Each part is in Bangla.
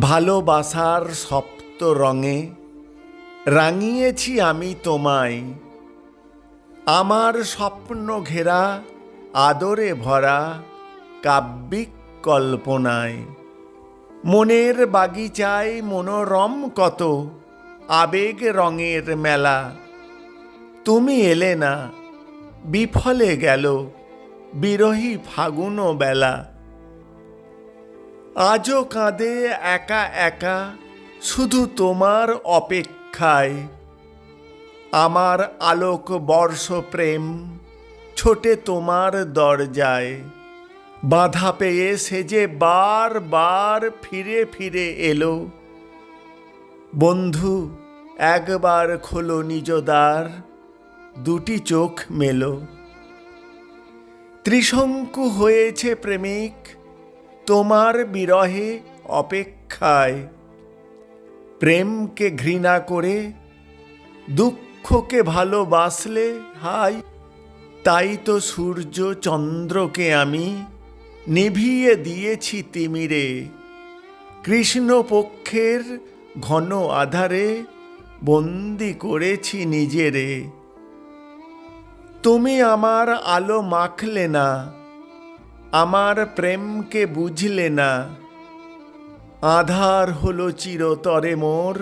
ভালোবাসার সপ্ত রঙে রাঙিয়েছি আমি তোমায়। আমার স্বপ্ন ঘেরা, আদরে ভরা কাব্যিক কল্পনায়। মনের বাগিচায় মনোরম কত, আবেগ রঙের মেলা। তুমি এলে না, বিফলে গেল, বিরহী ফাগুন বেলা। আজও কাঁদে একা একা শুধু তোমার অপেক্ষায়। আমার আলোক বর্ষ প্রেম ছোটে তোমার দরজায়। বাধা পেয়ে সে যে বার বার ফিরে ফিরে এলো। বন্ধু, একবার খোলো নিজ দ্বার, দুটি চোখ মেলো। ত্রিশঙ্কু হয়েছে প্রেমিক তোমার বিরহে অপেক্ষায়। প্রেমকে ঘৃণা করে, দুঃখকে ভালোবাসলে, হাই, তাই তো সূর্য চন্দ্রকে আমি নিভিয়ে দিয়েছি তিমিরে। কৃষ্ণপক্ষের ঘন আধারে বন্দি করেছি নিজেরে। তুমি আমার আলো মাখলে না আমার প্রেমকে বুঝলে না। আধার হলো চিরতরে মোর,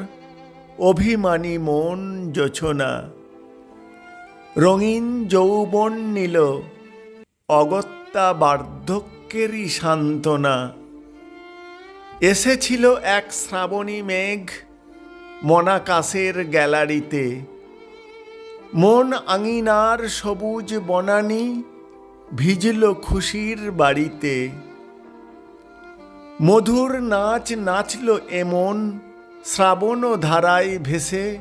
অভিমানী মন জোছনা। রঙিন যৌবন নিল, অগত্যা বার্ধক্যেরই সান্ত্বনা। এসেছিল এক শ্রাবণী মেঘ মনাকাশের গ্যালারিতে। মন আঙিনার সবুজ বনানি ভিজল খুশির বাড়িতে। মধুর নাচ নাচল এমন, শ্রাবণ ধারায় ভেসে।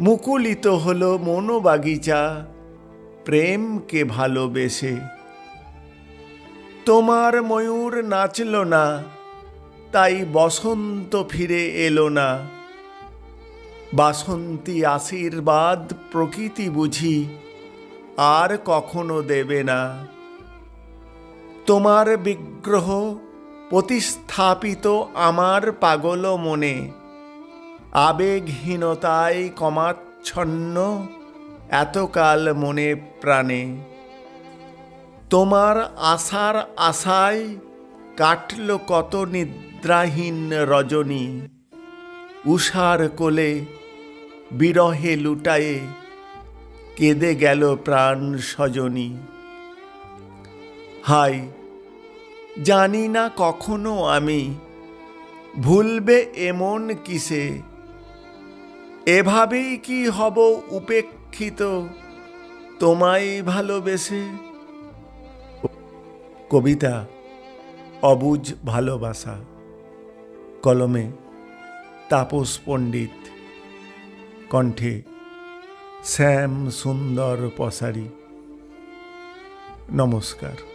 মুকুলিত হল মনোবাগিচা প্রেমকে ভালোবেসে। তোমার ময়ূর নাচল না, তাই বসন্ত ফিরে এলো না। বাসন্তী আশীর্বাদ প্রকৃতি বুঝি আর কখনো দেবে না। তোমার বিগ্রহ প্রতিস্থাপিত আমার পাগল মনে। আবেগহীনতায় কমাচ্ছন্ন এতকাল মনে প্রাণে। তোমার আশার আশায় কাটল কত নিদ্রাহীন রজনী। উষার কোলে বিরহে লুটায়ে কেঁদে গেল প্রাণ সজনী। হাই, জানি না কখনো আমি ভুলবে এমন কিসে। এভাবেই কি হব উপেক্ষিত, তোমায় ভালোবেসে? কবিতা, অবুজ ভালোবাসা, কলমে তাপস পণ্ডিত, কণ্ঠে শ্যাম সুন্দর পসারি। নমস্কার।